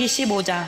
신명기 15장.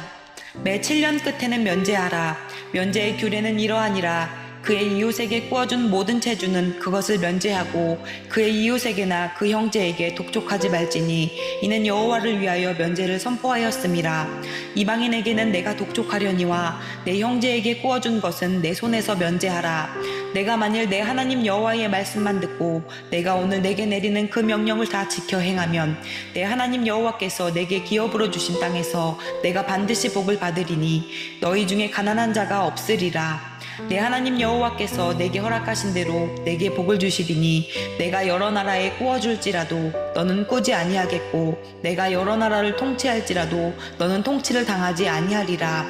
매 7년 끝에는 면제하라. 면제의 규례는 이러하니라 그의 이웃에게 꾸어준 모든 체주는 그것을 면제하고 그의 이웃에게나 그 형제에게 독촉하지 말지니 이는 여호와를 위하여 면제를 선포하였음이라 이방인에게는 내가 독촉하려니와 내 형제에게 꾸어준 것은 내 손에서 면제하라. 내가 만일 내 하나님 여호와의 말씀만 듣고 내가 오늘 내게 내리는 그 명령을 다 지켜 행하면 내 하나님 여호와께서 내게 기업으로 주신 땅에서 내가 반드시 복을 받으리니 너희 중에 가난한 자가 없으리라 내 하나님 여호와께서 내게 허락하신 대로 내게 복을 주시리니 내가 여러 나라에 꾸어 줄지라도 너는 꾸지 아니하겠고 내가 여러 나라를 통치할지라도 너는 통치를 당하지 아니하리라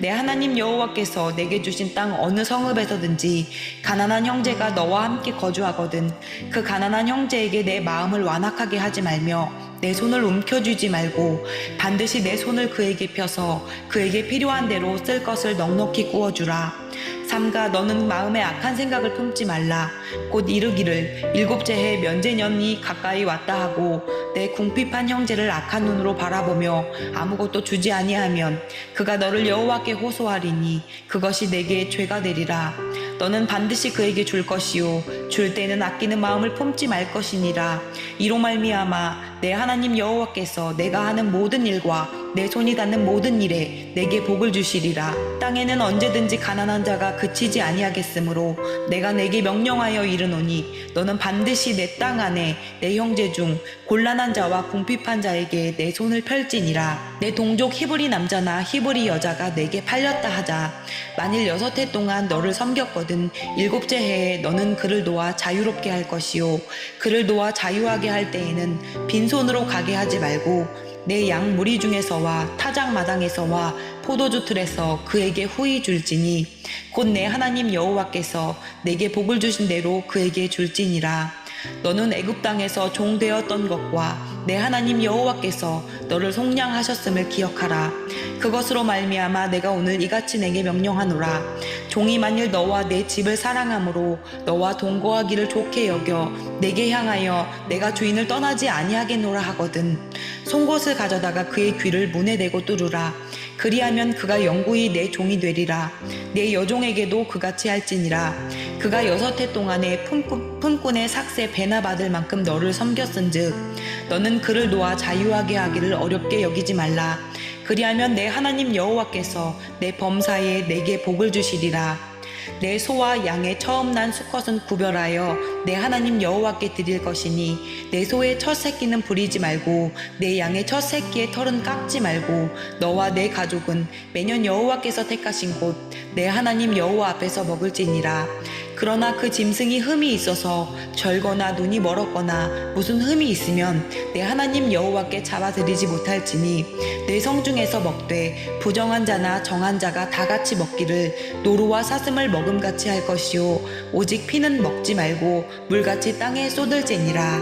내 하나님 여호와께서 내게 주신 땅 어느 성읍에서든지 가난한 형제가 너와 함께 거주하거든 그 가난한 형제에게 내 마음을 완악하게 하지 말며 내 손을 움켜쥐지 말고 반드시 내 손을 그에게 펴서 그에게 필요한 대로 쓸 것을 넉넉히 구워주라. 삼가 너는 마음에 악한 생각을 품지 말라. 곧 이르기를 일곱째 해 면제년이 가까이 왔다 하고 내 궁핍한 형제를 악한 눈으로 바라보며 아무것도 주지 아니하면 그가 너를 여호와께 호소하리니 그것이 내게 죄가 되리라. 너는 반드시 그에게 줄 것이요 줄 때는 아끼는 마음을 품지 말 것이니라 이로 말미암아 내 하나님 여호와께서 내가 하는 모든 일과 내 손이 닿는 모든 일에 내게 복을 주시리라 땅에는 언제든지 가난한 자가 그치지 아니하겠으므로 내가 내게 명령하여 이르노니 너는 반드시 내 땅 안에 내 형제 중 곤란한 자와 궁핍한 자에게 내 손을 펼지니라. 내 동족 히브리 남자나 히브리 여자가 내게 팔렸다 하자. 만일 여섯 해 동안 너를 섬겼거든 일곱째 해에 너는 그를 놓아 자유롭게 할 것이요. 그를 놓아 자유하게 할 때에는 빈손으로 가게 하지 말고 내 양 무리 중에서와 타작 마당에서와 포도주 틀에서 그에게 후히 줄지니 곧 내 하나님 여호와께서 내게 복을 주신 대로 그에게 줄지니라. 너는 애굽 땅에서 종 되었던 것과 내 하나님 여호와께서 너를 속량하셨음을 기억하라. 그것으로 말미암아 내가 오늘 이같이 내게 명령하노라. 종이 만일 너와 내 집을 사랑함으로 너와 동거하기를 좋게 여겨 내게 향하여 내가 주인을 떠나지 아니하겠노라 하거든 송곳을 가져다가 그의 귀를 문에 대고 뚫으라. 그리하면 그가 영구히 내 종이 되리라. 내 여종에게도 그같이 할지니라. 그가 여섯 해 동안에 품꾼, 품꾼의 삭세 배나 받을 만큼 너를 섬겼은즉 너는 그를 놓아 자유하게 하기를 어렵게 여기지 말라. 그리하면 내 하나님 여호와께서 내 범사에 내게 복을 주시리라 내 소와 양의 처음 난 수컷은 구별하여 내 하나님 여호와께 드릴 것이니 내 소의 첫 새끼는 부리지 말고 내 양의 첫 새끼의 털은 깎지 말고 너와 내 가족은 매년 여호와께서 택하신 곳 내 하나님 여호와 앞에서 먹을지니라 그러나 그 짐승이 흠이 있어서 절거나 눈이 멀었거나 무슨 흠이 있으면 내 하나님 여호와께 잡아드리지 못할지니 내 성 중에서 먹되 부정한 자나 정한 자가 다 같이 먹기를 노루와 사슴을 먹음같이 할 것이요 오직 피는 먹지 말고 물같이 땅에 쏟을지니라.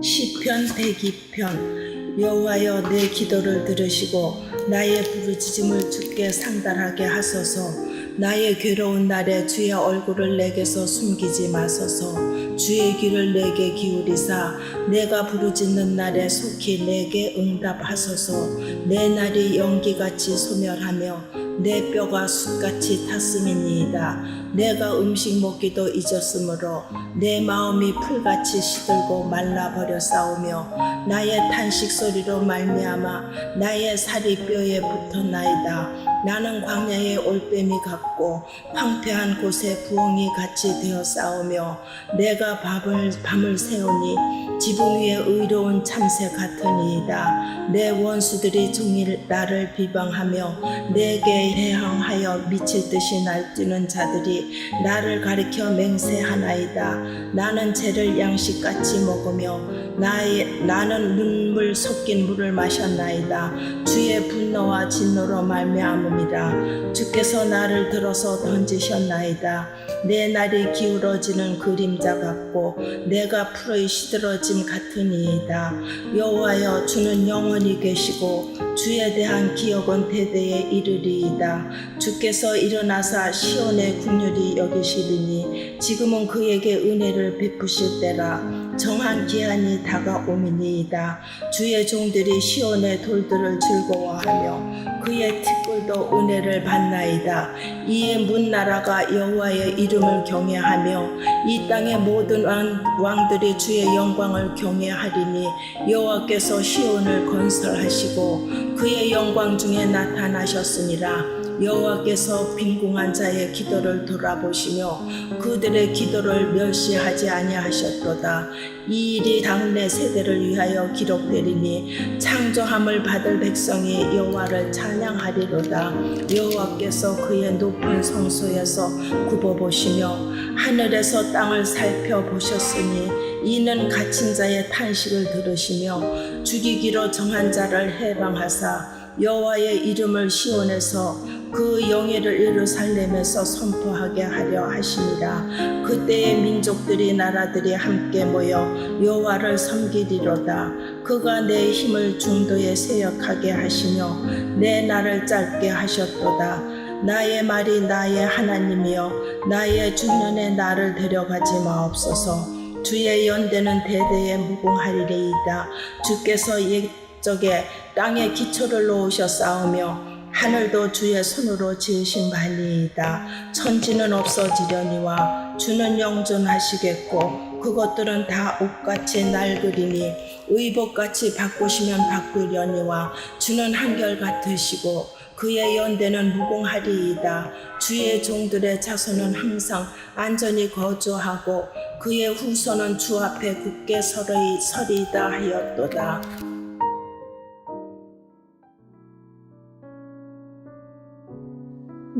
시편 102편 여호와여 내 기도를 들으시고 나의 부르짖음을 주께 상달하게 하소서. 나의 괴로운 날에 주의 얼굴을 내게서 숨기지 마소서 주의 귀를 내게 기울이사 내가 부르짖는 날에 속히 내게 응답하소서. 내 날이 연기같이 소멸하며 내 뼈가 숯같이 탔음이니이다. 내가 음식 먹기도 잊었으므로 내 마음이 풀같이 시들고 말라버려 싸우며 나의 탄식 소리로 말미암아 나의 살이 뼈에 붙었나이다 나는 광야의 올빼미 같고 황폐한 곳에 부엉이 같이 되어 싸우며 내가 밥을 밤을 새우니 지붕 위에 의로운 참새 같으니이다. 내 원수들이 종일 나를 비방하며 내게 해항하여 미칠 듯이 날뛰는 자들이 나를 가리켜 맹세하나이다. 나는 죄를 양식같이 먹으며 나의, 나는 눈물 섞인 물을 마셨나이다. 주의 분노와 진노로 말미암음이라. 주께서 나를 들어서 던지셨나이다. 내 날이 기울어지는 그림자 같고 내가 풀의 시들어 짐 같으니이다. 여호와여 주는 영원히 계시고 주에 대한 기억은 대대에 이르리이다. 주께서 일어나사 시온의 국률이 여기시리니 지금은 그에게 은혜를 베푸실 때라. 정한 기한이 다가오미니이다. 주의 종들이 시온의 돌들을 즐거워하며 그의 티끌도 은혜를 받나이다. 이에 문 나라가 여호와의 이름을 경외하며 이 땅의 모든 왕, 왕들이 주의 영광을 경외하리니 여호와께서 시온을 건설하시고 그의 영광 중에 나타나셨으니라. 여호와께서 빈궁한 자의 기도를 돌아보시며 그들의 기도를 멸시하지 아니하셨도다. 이 일이 당내 세대를 위하여 기록되리니 창조함을 받을 백성이 여호와를 찬양하리로다. 여호와께서 그의 높은 성소에서 굽어보시며 하늘에서 땅을 살펴보셨으니 이는 갇힌 자의 탄식을 들으시며 죽이기로 정한 자를 해방하사 여호와의 이름을 시온에서 그 영예를 예루살렘에서 선포하게 하려 하시니라. 그때의 민족들이 나라들이 함께 모여 여호와를 섬기리로다. 그가 내 힘을 중도에 세역하게 하시며 내 날을 짧게 하셨도다. 나의 말이 나의 하나님이여 나의 중년에 나를 데려가지 마옵소서. 주의 연대는 대대에 무궁하리이다. 주께서 옛적에 땅에 기초를 놓으셔 쌓으며 하늘도 주의 손으로 지으신 바니이다. 천지는 없어지려니와 주는 영존하시겠고 그것들은 다 옷같이 낡으리니 의복같이 바꾸시면 바꾸려니와 주는 한결같으시고 그의 연대는 무궁하리이다. 주의 종들의 자손은 항상 안전히 거주하고 그의 후손은 주 앞에 굳게 서리, 서리다 하였도다.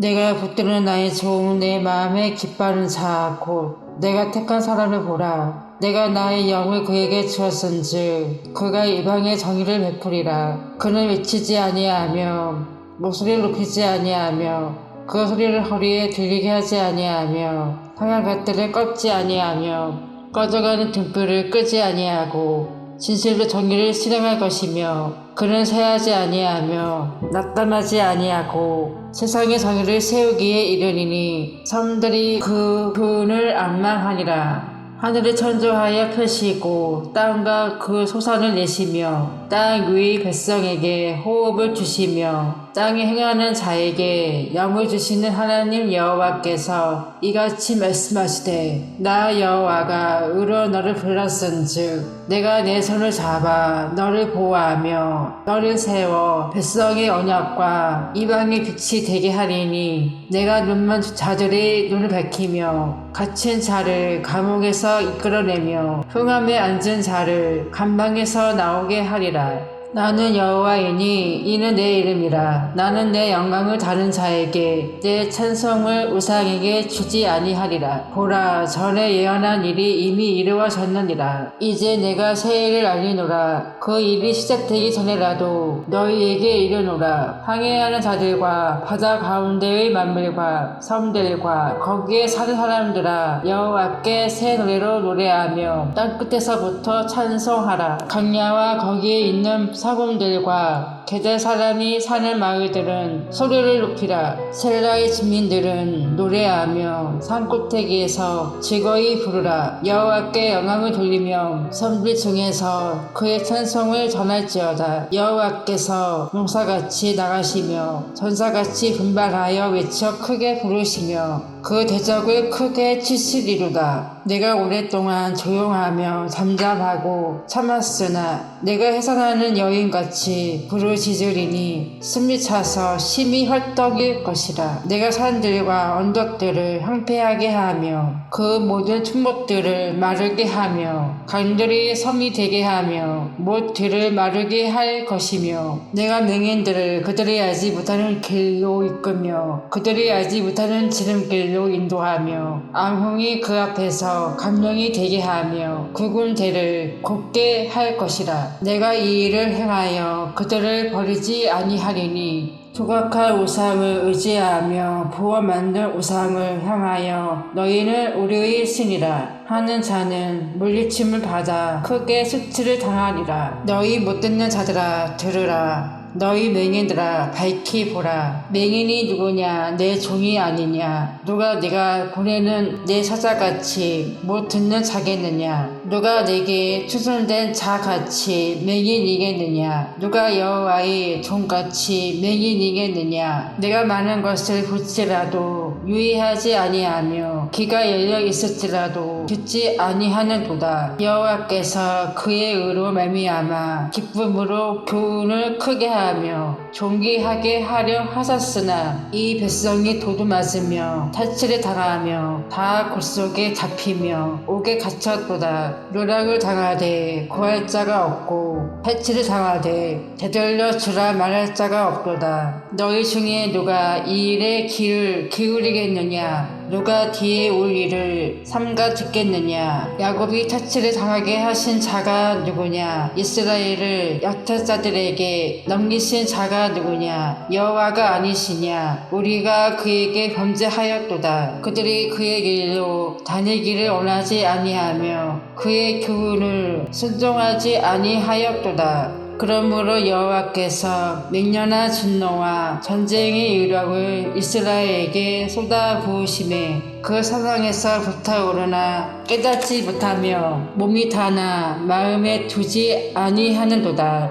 내가 붙드는 나의 종, 내 마음에 기뻐하는 자, 곧 내가 택한 사람을 보라. 내가 나의 영을 그에게 주었은즉 그가 이방의 정의를 베풀이라. 그는 외치지 아니하며 목소리를 높이지 아니하며 그 소리를 허리에 들리게 하지 아니하며 상한 것들을 꺾지 아니하며 꺼져가는 등불을 끄지 아니하고 진실로 정의를 실행할 것이며 그는 새하지 아니하며 나타나지 아니하고 세상의 정의를 세우기에 이르리니 섬들이 그 분을 안망하니라. 하늘을 천조하여 펴시고 땅과 그 소산을 내시며 땅 위 백성에게 호흡을 주시며 땅에 행하는 자에게 영을 주시는 하나님 여호와께서 이같이 말씀하시되 나 여호와가 의로 너를 불렀은즉 내가 내 손을 잡아 너를 보호하며 너를 세워 백성의 언약과 이방의 빛이 되게 하리니 내가 눈먼 자들의 눈을 밝히며 갇힌 자를 감옥에서 이끌어내며 흉함에 앉은 자를 감방에서 나오게 하리라 God. 나는 여호와이니 이는 내 이름이라. 나는 내 영광을 다른 자에게 내 찬송을 우상에게 주지 아니하리라. 보라 전에 예언한 일이 이미 이루어졌느니라. 이제 내가 새 일을 알리노라. 그 일이 시작되기 전에라도 너희에게 이르노라. 항해하는 자들과 바다 가운데의 만물과 섬들과 거기에 사는 사람들아 여호와께 새 노래로 노래하며 땅 끝에서부터 찬송하라. 강야와 거기에 있는 사공들과 게대 사람이 사는 마을들은 소리를 높이라. 셀라의 주민들은 노래하며 산꼭대기에서 즐거이 부르라. 여호와께 영광을 돌리며 섬들 중에서 그의 찬송을 전할지어다. 여호와께서 용사같이 나가시며 전사같이 분발하여 외쳐 크게 부르시며 그 대적을 크게 치시리로다. 내가 오랫동안 조용하며 잠잠하고 참았으나 내가 해산하는 여인같이 부르 짖으리니 숨이 차서 심히 헐떡일 것이라. 내가 산들과 언덕들을 황폐하게 하며 그 모든 충목들을 마르게 하며 강들이 섬이 되게 하며 못 들을 마르게 할 것이며 내가 맹인들을 그들이 알지 못하는 길로 이끌며 그들이 알지 못하는 지름길로 인도하며 암홍이 그 앞에서 감령이 되게 하며 굵은 대를 곱게 할 것이라. 내가 이 일을 행하여 그들을 버리지 아니하리니 조각할 우상을 의지하며 부어 만든 우상을 향하여 너희는 우리의 신이라 하는 자는 물리침을 받아 크게 수치를 당하리라. 너희 못 듣는 자들아 들으라. 너희 맹인들아 밝히 보라. 맹인이 누구냐? 내 종이 아니냐? 누가 네가 보내는 내 사자같이 못 듣는 자겠느냐? 누가 내게 추천된 자같이 맹인이겠느냐? 누가 여호와의 종같이 맹인이겠느냐? 내가 많은 것을 볼지라도 유의하지 아니하며 귀가 열려 있을지라도 듣지 아니하는도다. 여호와께서 그의 의로 말미암아 기쁨으로 교훈을 크게 하며 존귀하게 하려 하셨으나 이 백성이 도둑맞으며 탈취를 당하며 다 골속에 잡히며 옥에 갇혔도다. 노락을 당하되 구할 자가 없고 탈취를 당하되 되돌려 주라 말할 자가 없도다. 너희 중에 누가 이 일에 귀를 기울 이겠느냐? 누가 뒤에 올 일을 삼가 듣겠느냐? 야곱이 타치를 당하게 하신 자가 누구냐? 이스라엘을 약탈 자들에게 넘기신 자가 누구냐? 여호와가 아니시냐? 우리가 그에게 범죄하였도다. 그들이 그의 길로 다니기를 원하지 아니하며 그의 교훈을 순종하지 아니하였도다. 그러므로 여호와께서 맹렬한 진노와 전쟁의 유력을 이스라엘에게 쏟아부으심에 그 사상에서 불타오르나 깨닫지 못하며 몸이 다나 마음에 두지 아니하는도다.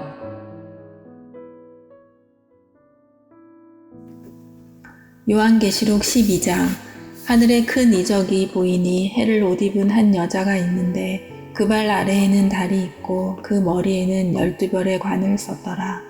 요한계시록 12장 하늘에 큰 이적이 보이니 해를 옷 입은 한 여자가 있는데 그 발 아래에는 달이 있고 그 머리에는 열두 별의 관을 썼더라.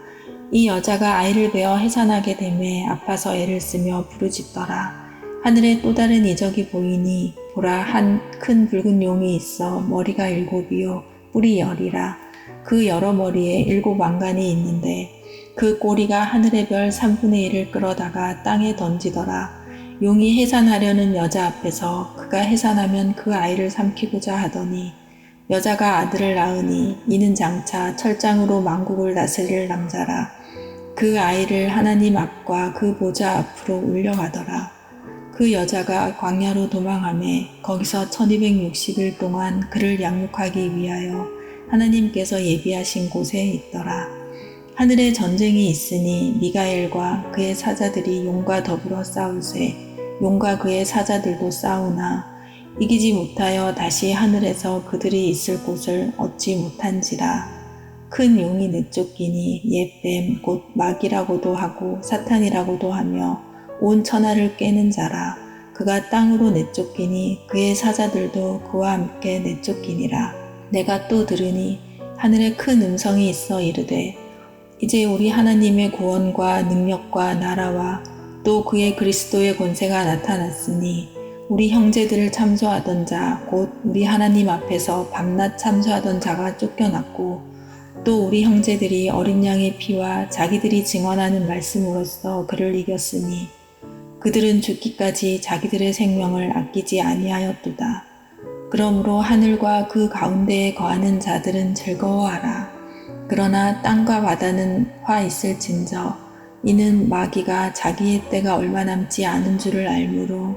이 여자가 아이를 베어 해산하게 되매 아파서 애를 쓰며 부르짖더라. 하늘에 또 다른 이적이 보이니 보라 한 큰 붉은 용이 있어 머리가 일곱이요 뿔이 열이라 그 여러 머리에 일곱 왕관이 있는데 그 꼬리가 하늘의 별 3분의 1을 끌어다가 땅에 던지더라. 용이 해산하려는 여자 앞에서 그가 해산하면 그 아이를 삼키고자 하더니 여자가 아들을 낳으니 이는 장차 철장으로 만국을 다스릴 남자라. 그 아이를 하나님 앞과 그 보좌 앞으로 울려가더라. 그 여자가 광야로 도망하매 거기서 1260일 동안 그를 양육하기 위하여 하나님께서 예비하신 곳에 있더라. 하늘에 전쟁이 있으니 미가엘과 그의 사자들이 용과 더불어 싸우세 용과 그의 사자들도 싸우나 이기지 못하여 다시 하늘에서 그들이 있을 곳을 얻지 못한지라. 큰 용이 내쫓기니 옛뱀 곧 마귀라고도 하고 사탄이라고도 하며 온 천하를 깨는 자라. 그가 땅으로 내쫓기니 그의 사자들도 그와 함께 내쫓기니라. 내가 또 들으니 하늘에 큰 음성이 있어 이르되 이제 우리 하나님의 구원과 능력과 나라와 또 그의 그리스도의 권세가 나타났으니 우리 형제들을 참소하던 자, 곧 우리 하나님 앞에서 밤낮 참소하던 자가 쫓겨났고 또 우리 형제들이 어린 양의 피와 자기들이 증언하는 말씀으로써 그를 이겼으니 그들은 죽기까지 자기들의 생명을 아끼지 아니하였도다. 그러므로 하늘과 그 가운데에 거하는 자들은 즐거워하라. 그러나 땅과 바다는 화 있을 진저 이는 마귀가 자기의 때가 얼마 남지 않은 줄을 알므로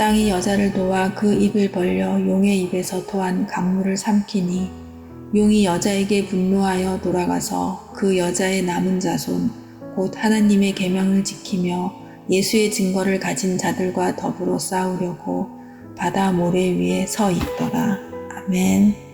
땅이 여자를 도와 그 입을 벌려 용의 입에서 토한 강물을 삼키니 용이 여자에게 분노하여 돌아가서 그 여자의 남은 자손 곧 하나님의 계명을 지키며 예수의 증거를 가진 자들과 더불어 싸우려고 바다 모래 위에 서 있더라. 아멘.